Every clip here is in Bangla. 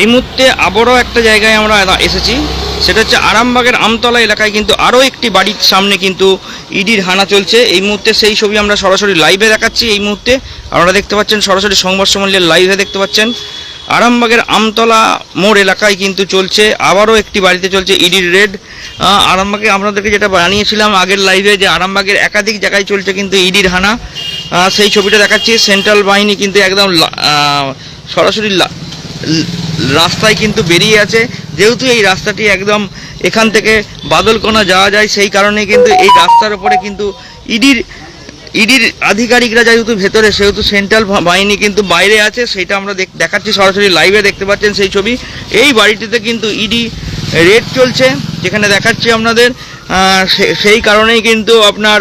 এই মুহূর্তে আবারও একটা জায়গায় আমরা এসেছি। সেটা হচ্ছে আরামবাগের আমতলা এলাকায় কিন্তু আরও একটি বাড়ির সামনে কিন্তু ইডির হানা চলছে। এই মুহূর্তে সেই ছবি আমরা সরাসরি লাইভে দেখাচ্ছি। এই মুহূর্তে আপনারা দেখতে পাচ্ছেন সরাসরি সংবাদ সম্মেলনের লাইভে দেখতে পাচ্ছেন। আরামবাগের আমতলা মোড় এলাকায় কিন্তু চলছে। আবারও একটি বাড়িতে চলছে ইডির রেড আরামবাগে আপনাদেরকে যেটা বানিয়েছিলাম আগের লাইভে যে আরামবাগের একাধিক জায়গায় চলছে কিন্তু ইডির হানা। সেই ছবিটা দেখাচ্ছি। সেন্ট্রাল বাহিনী কিন্তু একদম সরাসরি রাস্তায় কিন্তু বেরিয়ে আছে। যেহেতু এই রাস্তাটি একদম এখান থেকে বাদলকোনা যাওয়া যায়, সেই কারণে কিন্তু এই রাস্তার উপরে কিন্তু ইডির ইডির আধিকারিকরা যেহেতু ভেতরে, সেহেতু সেন্ট্রাল বাহিনী কিন্তু বাইরে আছে, সেটা আমরা দেখ- দেখাচ্ছি সরাসরি লাইভে, দেখতে পাচ্ছেন সেই ছবি। এই বাড়িটিতে কিন্তু ইডি রেড চলছে, যেখানে দেখাচ্ছি আপনাদের। সেই কারণেই কিন্তু আপনার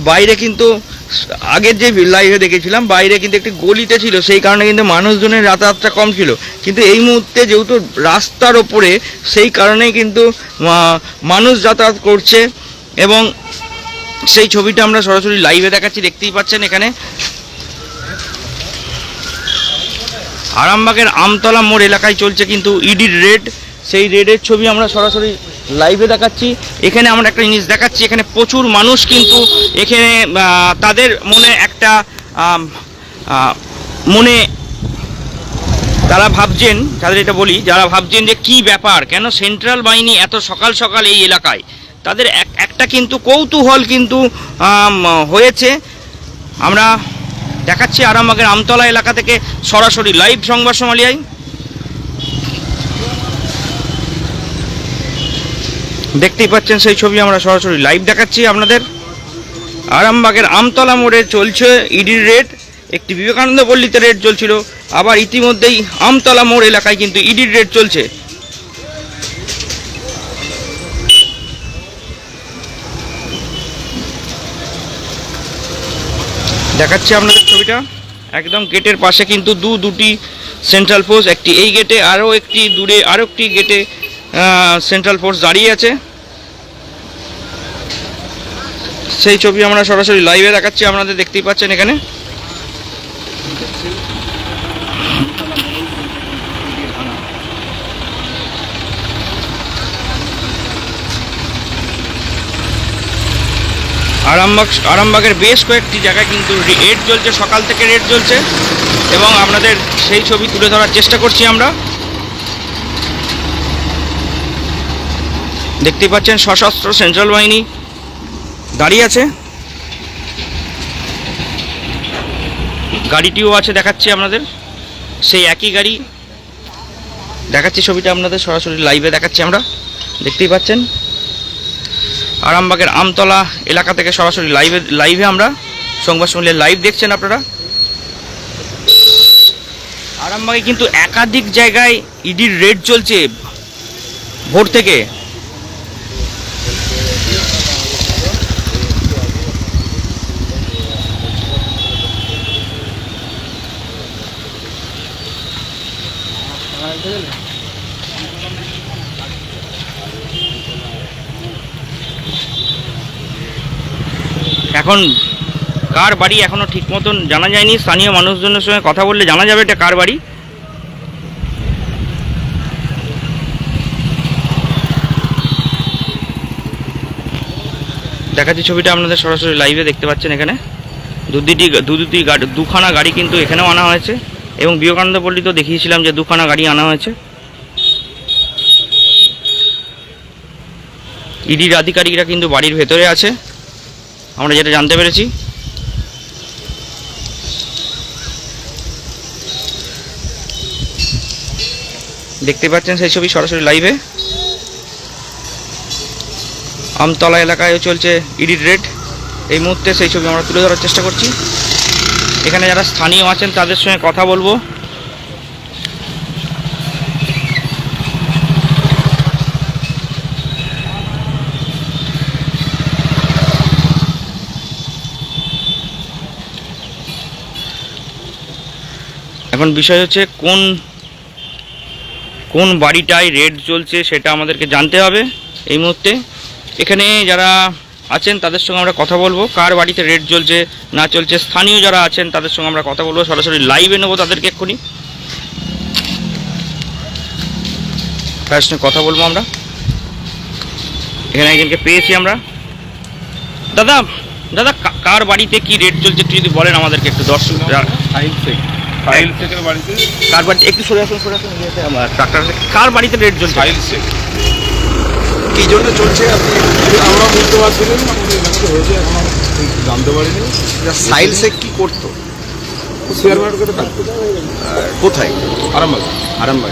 বাইরে কিন্তু আগের যে লাইভে দেখেছিলাম, বাইরে কিন্তু একটি গলিতে ছিল, সেই কারণে কিন্তু মানুষজনের যাতায়াতটা কম ছিল। কিন্তু এই মুহূর্তে যেহেতু রাস্তার ওপরে, সেই কারণেই কিন্তু মানুষ যাতায়াত করছে এবং সেই ছবিটা আমরা সরাসরি লাইভে দেখাচ্ছি, দেখতেই পাচ্ছেন এখানে। আরামবাগের আমতলা মোড় এলাকায় চলছে কিন্তু ইডির রেড সেই রেডের ছবি আমরা সরাসরি লাইভে দেখাচ্ছি। এখানে আমরা একটা জিনিস দেখাচ্ছি, এখানে প্রচুর মানুষ কিন্তু এখানে তাদের মনে একটা মনে তারা ভাবছেন যাদের এটা বলি, যারা ভাবছেন যে কি ব্যাপার, কেন সেন্ট্রাল বাহিনী এত সকাল সকাল এই এলাকায়? তাদের এক, একটা কিন্তু কৌতূহল কিন্তু হয়েছে। আমরা দেখাচ্ছি আরামবাগের আমতলা এলাকা থেকে সরাসরি লাইভ সংবাদ সমালিয়ায়। দেখতেই পাচ্ছেন সেই ছবি, আমরা সরাসরি লাইভ দেখাচ্ছি আপনাদের। আরামবাগের আমতলা মোড়ে চলছে ইডির রেড একটি বিবেকানন্দ পল্লীতে রেড চলছিল। আবার ইতিমধ্যেই আমতলা মোড় এলাকায় কিন্তু ইডির রেড চলছে। দেখাচ্ছি আপনাদের ছবিটা। একদম গেটের পাশে কিন্তু দু দুটি সেন্ট্রাল ফোর্স একটি এই গেটে, আরও একটি দূরে, আরও একটি গেটে সেন্ট্রাল ফোর্স দাঁড়িয়ে আছে। সেই ছবি আমরা সরাসরি লাইভে দেখাচ্ছি, আপনাদের দেখতেই পাচ্ছেন এখানে। আরামবাগ, আরামবাগের বেশ কয়েকটি জায়গায় কিন্তু রেড চলছে, সকাল থেকে রেড চলছে। এবং আপনাদের সেই ছবি তুলে ধরার চেষ্টা করছি আমরা। দেখতেই পাচ্ছেন সশস্ত্র সেন্ট্রাল বাহিনী দাঁড়িয়ে আছে। গাড়িটিও আছে দেখাচ্ছি আপনাদের। সেই একই গাড়ি দেখাচ্ছি ছবিটা আপনাদের, সরাসরি লাইভে দেখাচ্ছি আমরা। দেখতেই পাচ্ছেন। আরামবাগের আমতলা এলাকা থেকে সরাসরি লাইভে লাইভে আমরা সংবাদ সম্মেলনের লাইভ দেখছেন আপনারা। আরামবাগে কিন্তু একাধিক জায়গায় ইডির রেড চলছে ভোর থেকে। এখন কার বাড়ি এখনও ঠিক মতন জানা যায়নি? স্থানীয় মানুষজনের সঙ্গে কথা বললে জানা যাবে এটা কার বাড়ি? দেখাচ্ছি ছবিটা আপনাদের সরাসরি লাইভে দেখতে পাচ্ছেন এখানে। দু দুটি দু দুটি গাড়ি দুখানা গাড়ি কিন্তু এখানেও আনা হয়েছে। এবং বিবেকানন্দ পল্লীতেও দেখিয়েছিলাম যে দুখানা গাড়ি আনা হয়েছে। ইডির আধিকারিকরা কিন্তু বাড়ির ভেতরে আছে। আমরা যেটা জানতে পেরেছি। দেখতে পাচ্ছেন সেই ছবি সরাসরি লাইভে আমতলা এলাকায় চলছে ইডিট রেড এই মুহূর্তে সেই ছবি আমরা তুলে ধরার চেষ্টা করছি। এখানে যারা স্থানীয় আছেন, তাদের সঙ্গে কথা বলব। এখন বিষয় হচ্ছে কোন কোন বাড়িটায় রেড চলছে সেটা আমাদেরকে জানতে হবে এই মুহূর্তে। এখানে যারা আছেন, তাদের সঙ্গে আমরা কথা বলব। কার বাড়িতে রেড চলছে, না চলছে, স্থানীয় যারা আছেন, তাদের সঙ্গে আমরা কথা বলব। সরাসরি লাইভে নেব তাদেরকে এক্ষুনি। তার সঙ্গে কথা বলব আমরা। এখানে একজনকে পেয়েছি আমরা। দাদা দাদা কার বাড়িতে কি রেট চলছে একটু যদি বলেন আমাদেরকে একটু দর্শক ফাইল থেকে বাড়িতে? কার বাড়িতে একটু সরে আসুন সরে আসুন ইয়েতে আমার ট্রাক্টর কার বাড়িতে রেট চলছে ফাইল থেকে। কি জন্য চলছে আপনি? আমরা বুঝতে পারছিলাম না আমাদের এখানে হয়েছে এখন জানতে পারিনি। সাইল শেখ কি করতো? শেয়ার মার্কেটে থাকতো। কোথায়? আরামবাগ। আরামবাগ।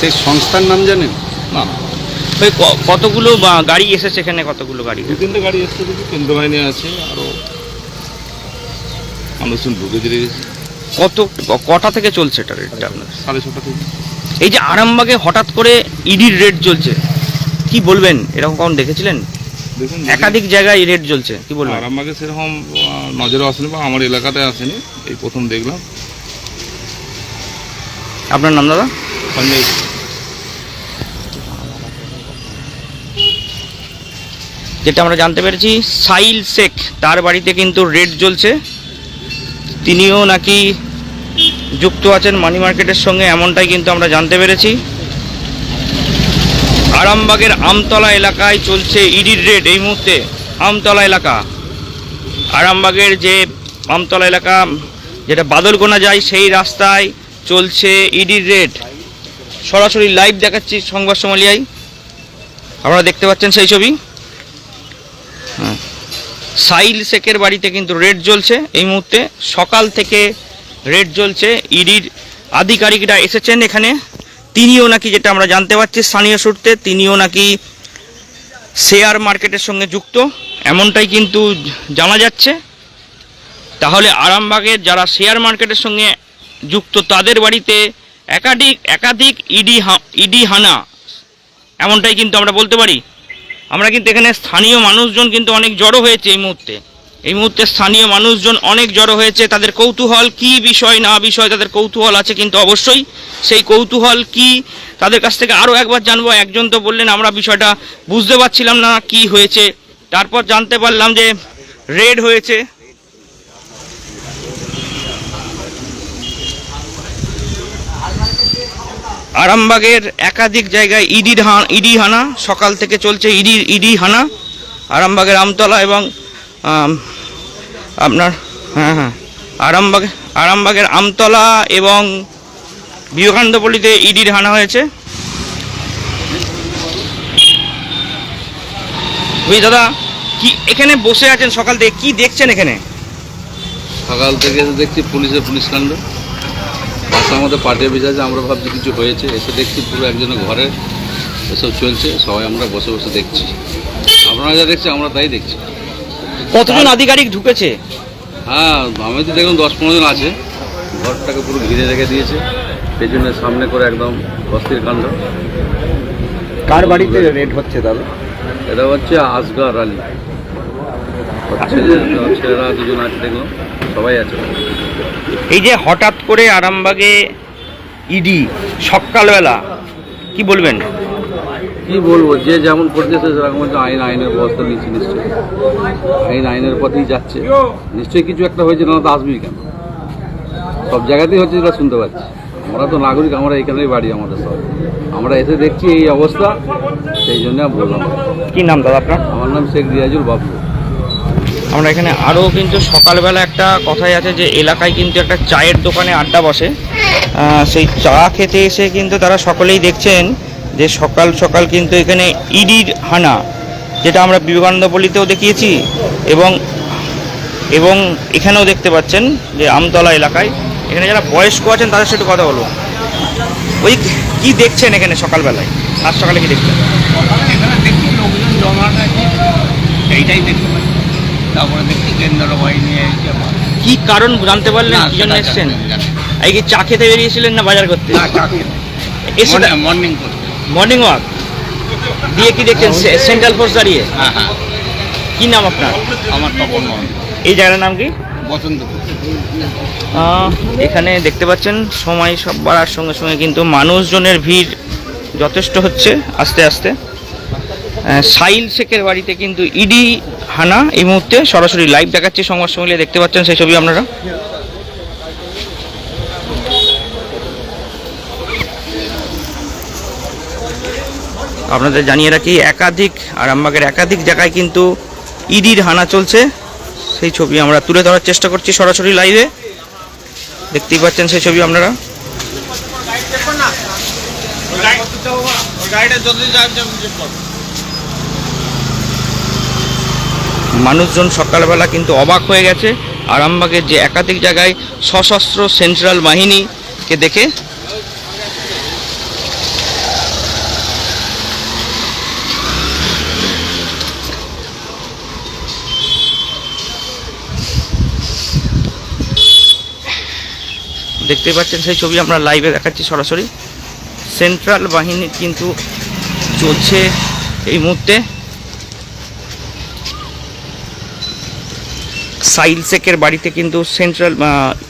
সেই সংস্থার নাম জানেন? না না। ওই কতগুলো বা- গাড়ি এসেছে এখানে? কতগুলো গাড়ি? দু তিনটে গাড়ি এসেছে কেন্দ্র বাহিনী আছে আরও মানুষজন ঢুকে দিয়ে গেছে। কত কটা থেকে চলছে এটা রেটটা আপনার সাড়ে ছটা থেকে। এই যে আরামবাগে হঠাৎ করে ইডির রেট চলছে কি বলবেন? এরকম কখন দেখেছিলেন? দেখুন একাধিক জায়গায় রেট চলছে কি বলবেন? আরামবাগে সেরকম নজরে আসেনি বা আমার এলাকাতে আসেনি এই প্রথম দেখলাম। আপনার নাম দাদা? সঞ্জয়। যেটা আমরা জানতে পেরেছি সাইল শেখ তার বাড়িতে কিন্তু রেড জ্বলছে তিনিও নাকি যুক্ত আছেন মানি মার্কেটের সঙ্গে, এমনটাই কিন্তু আমরা জানতে পেরেছি। আরামবাগের আমতলা এলাকায় চলছে ইডির রেড এই মুহূর্তে, আমতলা এলাকা। আরামবাগের যে আমতলা এলাকা, যেটা বাদলগোনা যায়, সেই রাস্তায় চলছে ইডির রেড সরাসরি লাইভ দেখাচ্ছি সংবাদ সমলিয়ায়। আপনারা দেখতে পাচ্ছেন সেই ছবি। হ্যাঁ। সাইল শেখের বাড়িতে কিন্তু রেড জ্বলছে। এই মুহূর্তে সকাল থেকে রেড জ্বলছে। ইডির আধিকারিকরা এসেছেন এখানে। তিনিও নাকি যেটা আমরা জানতে পারছি স্থানীয় সূত্রে, তিনিও নাকি শেয়ার মার্কেটের সঙ্গে যুক্ত। এমনটাই কিন্তু জানা যাচ্ছে। তাহলে আরামবাগের যারা শেয়ার মার্কেটের সঙ্গে যুক্ত, তাদের বাড়িতে একাধিক একাধিক ইডি ইডি হানা, এমনটাই কিন্তু আমরা বলতে পারি। আমরা কিন্তু এখানে স্থানীয় মানুষজন কিন্তু অনেক জড়ো হয়েছে এই মুহূর্তে। এই মুহূর্তে স্থানীয় মানুষজন অনেক জড়ো হয়েছে। তাদের কৌতূহল কি বিষয়, না বিষয় তাদের কৌতূহল আছে কিন্তু অবশ্যই। সেই কৌতূহল কি, তাদের কাছ থেকে আরও একবার জানব। একজন তো বললেন, আমরা বিষয়টা বুঝতে পারছিলাম না কি হয়েছে। তারপর জানতে পারলাম যে রেড হয়েছে। আরামবাগের একাধিক জায়গায় ইডির হা ইডি হানা, সকাল থেকে চলছে ইডি ইডি হানা, আরামবাগের আমতলা এবং আপনার হ্যাঁ হ্যাঁ আরামবাগে, আরামবাগের আমতলা এবং বিবেকানন্দপল্লিতে ইডির হানা হয়েছে। বুঝি দাদা, কি এখানে বসে আছেন সকাল থেকে? কি দেখছেন এখানে? সকাল থেকে দেখছি পুলিশের পুলিশ কাণ্ড। পাশে আমাদের পার্টি অফিস আছে আমরা ভাবছি কিছু হয়েছে এসে দেখছি পুরো একজনের ঘরে এসব চলছে সবাই আমরা বসে বসে দেখছি। আপনারা যা দেখছি আমরা তাই দেখছি। কতজন আধিকারিক ঢুকেছে? হ্যাঁ আমি তো দেখলাম দশ পনেরো জন আছে। ঘরটাকে পুরো ঘিরে রেখে দিয়েছে পেছনের সামনে করে একদম অস্থির কাণ্ড। কার বাড়িতে রেড হচ্ছে দাদা এটা হচ্ছে আসগার আলী। ছেলেরা দুজন আছে দেখলাম সবাই আছে। এই যে হঠাৎ করে আরামবাগে ইডি সকালবেলা কি বলবেন? কি বলব যে যেমন করতেছে সেরকম হচ্ছে আইন আইনের ব্যবস্থা নিচ্ছে নিশ্চয়ই। আইন আইনের পথেই যাচ্ছে। নিশ্চয়ই কিছু একটা হয়েছে না তো আসবেই কেন? সব জায়গাতেই হচ্ছে যেটা শুনতে পাচ্ছি। আমরা তো নাগরিক আমরা এখানেই বাড়ি আমাদের সব। আমরা এসে দেখছি এই অবস্থা সেই জন্য বললাম। কি নাম দাদা আপনার? আমার নাম শেখ রিয়াজুল বাবু আমরা এখানে আরও কিন্তু সকালবেলা একটা কথাই আছে যে এলাকায় কিন্তু একটা চায়ের দোকানে আড্ডা বসে। সেই চা খেতে এসে কিন্তু তারা সকলেই দেখছেন যে সকাল সকাল কিন্তু এখানে ইডির হানা, যেটা আমরা বিবেকানন্দপল্লিতেও দেখিয়েছি এবং এবং এখানেও দেখতে পাচ্ছেন যে আমতলা এলাকায়। এখানে যারা বয়স্ক আছেন তাদের সাথে কথা বলব। ওই কি দেখছেন এখানে সকালবেলায়? আজ সকালে কি দেখছেন? এইটাই দেখতে পাচ্ছি। তারপরে দেখছি কেন্দ্র বাহিনী এসে কি কারণ জানতে পারলেন? কি জন্য এসছেন। এই কি চা খেতে বেরিয়েছিলেন না বাজার করতে? না মর্নিং করতে। Morning walk? দিয়ে কি দেখছেন? সেন্ট্রাল ফোর্স দাঁড়িয়ে? হ্যাঁ হ্যাঁ। কি নাম আপনার? আমার তপন এই জায়গার নাম কি? বসন্তপুর এখানে দেখতে পাচ্ছেন সময় সব বাড়ার সঙ্গে সঙ্গে কিন্তু মানুষজনের ভিড় যথেষ্ট হচ্ছে আস্তে আস্তে। সাইল শেখের বাড়িতে কিন্তু ইডি হানা এই মুহূর্তে সরাসরি লাইভ দেখাচ্ছে, সংবাদ সম্মেলনে দেখতে পাচ্ছেন সেই ছবি আপনারা। আপনাদের জানিয়ে রাখি, একাধিক, আরামবাগের একাধিক জায়গায় কিন্তু ইডির হানা চলছে। সেই ছবি আমরা তুলে ধরার চেষ্টা করছি সরাসরি লাইভে দেখতেই পাচ্ছেন সেই ছবি আপনারা। মানুষজন সকালবেলা কিন্তু অবাক হয়ে গেছে। আরামবাগের যে একাধিক জায়গায় সশস্ত্র সেন্ট্রাল বাহিনীকে দেখে দেখতে পাচ্ছেন, সেই ছবি আমরা লাইভে দেখাচ্ছি সরাসরি। সেন্ট্রাল বাহিনী কিন্তু চলছে এই মুহূর্তে। সাইল শেখের বাড়িতে কিন্তু সেন্ট্রাল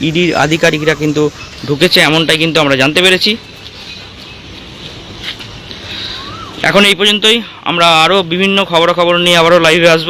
ইডির আধিকারিকরা কিন্তু ঢুকেছে, এমনটাই কিন্তু আমরা জানতে পেরেছি। এখন এই পর্যন্তই, আমরা আরও বিভিন্ন খবরাখবর নিয়ে আবারও লাইভে আসব।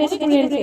রেস্টুরেন্টে